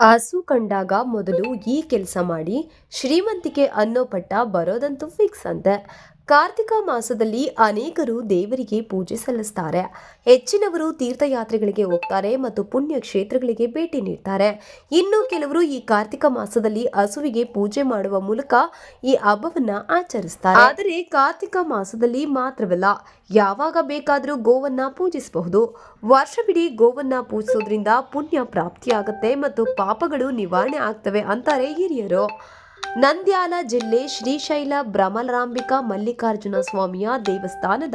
ಹಸು ಕಂಡಾಗ ಮೊದಲು ಈ ಕೆಲಸ ಮಾಡಿ ಶ್ರೀಮಂತಿಕೆ ಅನ್ನೋ ಪಟ್ಟ ಬರೋದಂತೂ ಫಿಕ್ಸ್ ಅಂತೆ. ಕಾರ್ತಿಕ ಮಾಸದಲ್ಲಿ ಅನೇಕರು ದೇವರಿಗೆ ಪೂಜೆ ಸಲ್ಲಿಸ್ತಾರೆ. ಹೆಚ್ಚಿನವರು ತೀರ್ಥಯಾತ್ರೆಗಳಿಗೆ ಹೋಗ್ತಾರೆ ಮತ್ತು ಪುಣ್ಯ ಕ್ಷೇತ್ರಗಳಿಗೆ ಭೇಟಿ ನೀಡ್ತಾರೆ. ಇನ್ನು ಕೆಲವರು ಈ ಕಾರ್ತಿಕ ಮಾಸದಲ್ಲಿ ಹಸುವಿಗೆ ಪೂಜೆ ಮಾಡುವ ಮೂಲಕ ಈ ಹಬ್ಬವನ್ನ ಆಚರಿಸ್ತಾರೆ. ಆದರೆ ಕಾರ್ತಿಕ ಮಾಸದಲ್ಲಿ ಮಾತ್ರವಲ್ಲ, ಯಾವಾಗ ಬೇಕಾದರೂ ಗೋವನ್ನ ಪೂಜಿಸಬಹುದು. ವರ್ಷವಿಡೀ ಗೋವನ್ನ ಪೂಜಿಸೋದ್ರಿಂದ ಪುಣ್ಯ ಪ್ರಾಪ್ತಿಯಾಗುತ್ತೆ ಮತ್ತು ಪಾಪಗಳು ನಿವಾರಣೆ ಆಗ್ತವೆ ಅಂತಾರೆ ಹಿರಿಯರು. ನಂದ್ಯಾಲ ಜಿಲ್ಲೆ ಶ್ರೀಶೈಲ ಭ್ರಮರಾಂಬಿಕಾ ಮಲ್ಲಿಕಾರ್ಜುನ ಸ್ವಾಮಿಯ ದೇವಸ್ಥಾನದ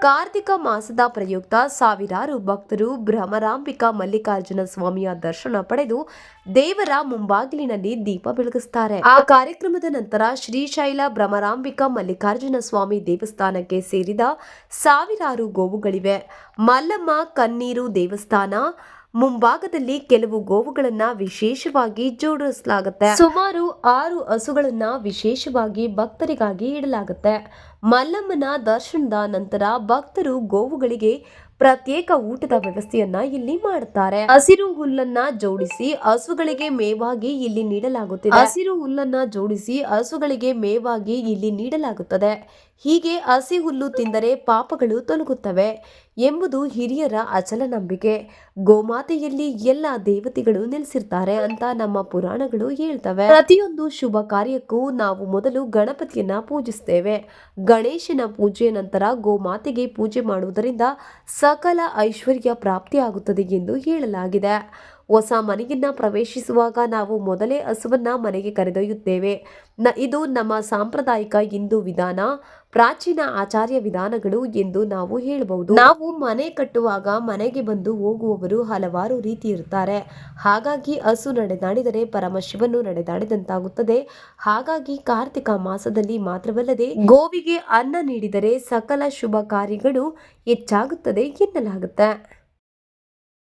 ಕಾರ್ತಿಕ ಮಾಸದ ಪ್ರಯುಕ್ತ ಸಾವಿರಾರು ಭಕ್ತರು ಭ್ರಮರಾಂಬಿಕಾ ಮಲ್ಲಿಕಾರ್ಜುನ ಸ್ವಾಮಿಯ ದರ್ಶನ ಪಡೆದು ದೇವರ ಮುಂಬಾಗಿಲಿನಲ್ಲಿ ದೀಪ ಬೆಳಗಿಸುತ್ತಾರೆ. ಆ ಕಾರ್ಯಕ್ರಮದ ನಂತರ ಶ್ರೀಶೈಲ ಭ್ರಮರಾಂಬಿಕಾ ಮಲ್ಲಿಕಾರ್ಜುನ ಸ್ವಾಮಿ ದೇವಸ್ಥಾನಕ್ಕೆ ಸೇರಿದ ಸಾವಿರಾರು ಗೋವುಗಳಿವೆ. ಮಲ್ಲಮ್ಮ ಕನ್ನೀರು ದೇವಸ್ಥಾನ ಮುಂಭಾಗದಲ್ಲಿ ಕೆಲವು ಗೋವುಗಳನ್ನ ವಿಶೇಷವಾಗಿ ಜೋಡಿಸಲಾಗುತ್ತೆ. ಸುಮಾರು ಆರು ಹಸುಗಳನ್ನ ವಿಶೇಷವಾಗಿ ಭಕ್ತರಿಗಾಗಿ ಇಡಲಾಗುತ್ತೆ. ಮಲ್ಲಮ್ಮನ ದರ್ಶನದ ನಂತರ ಭಕ್ತರು ಗೋವುಗಳಿಗೆ ಪ್ರತ್ಯೇಕ ಊಟದ ವ್ಯವಸ್ಥೆಯನ್ನ ಇಲ್ಲಿ ಮಾಡುತ್ತಾರೆ ಹಸಿರು ಹುಲ್ಲನ್ನ ಜೋಡಿಸಿ ಹಸುಗಳಿಗೆ ಮೇವಾಗಿ ಇಲ್ಲಿ ನೀಡಲಾಗುತ್ತಿದೆ. ಹಸಿರು ಹುಲ್ಲನ್ನ ಜೋಡಿಸಿ ಹಸುಗಳಿಗೆ ಮೇವಾಗಿ ಇಲ್ಲಿ ನೀಡಲಾಗುತ್ತದೆ. ಹೀಗೆ ಹಸಿ ಹುಲ್ಲು ತಿಂದರೆ ಪಾಪಗಳು ತೊಲಗುತ್ತವೆ ಎಂಬುದು ಹಿರಿಯರ ಅಚಲ ನಂಬಿಕೆ. ಗೋಮಾತೆಯಲ್ಲಿ ಎಲ್ಲ ದೇವತೆಗಳು ನೆಲೆಸಿರ್ತಾರೆ ಅಂತ ನಮ್ಮ ಪುರಾಣಗಳು ಹೇಳ್ತವೆ. ಪ್ರತಿಯೊಂದು ಶುಭ ಕಾರ್ಯಕ್ಕೂ ನಾವು ಮೊದಲು ಗಣಪತಿಯನ್ನ ಪೂಜಿಸ್ತೇವೆ. ಗಣೇಶನ ಪೂಜೆಯ ನಂತರ ಗೋಮಾತೆಗೆ ಪೂಜೆ ಮಾಡುವುದರಿಂದ ಸಕಲ ಐಶ್ವರ್ಯ ಪ್ರಾಪ್ತಿಯಾಗುತ್ತದೆ ಎಂದು ಹೇಳಲಾಗಿದೆ. ಹೊಸ ಮನೆಯನ್ನ ಪ್ರವೇಶಿಸುವಾಗ ನಾವು ಮೊದಲೇ ಹಸುವನ್ನ ಮನೆಗೆ ಕರೆದೊಯ್ಯುತ್ತೇವೆ. ನ, ಇದು ನಮ್ಮ ಸಾಂಪ್ರದಾಯಿಕ ಹಿಂದೂ ವಿಧಾನ, ಪ್ರಾಚೀನ ಆಚಾರ್ಯ ವಿಧಾನಗಳು ಎಂದು ನಾವು ಹೇಳಬಹುದು. ನಾವು ಮನೆ ಕಟ್ಟುವಾಗ ಮನೆಗೆ ಬಂದು ಹೋಗುವವರು ಹಲವಾರು ರೀತಿ ಇರ್ತಾರೆ ಹಾಗಾಗಿ ಹಸು ನಡೆದಾಡಿದರೆ ಪರಮಶಿವನು ನಡೆದಾಡಿದಂತಾಗುತ್ತದೆ. ಹಾಗಾಗಿ ಕಾರ್ತಿಕ ಮಾಸದಲ್ಲಿ ಮಾತ್ರವಲ್ಲದೆ ಗೋವಿಗೆ ಅನ್ನ ನೀಡಿದರೆ ಸಕಲ ಶುಭ ಕಾರ್ಯಗಳು ಹೆಚ್ಚಾಗುತ್ತದೆ ಎನ್ನಲಾಗುತ್ತೆ.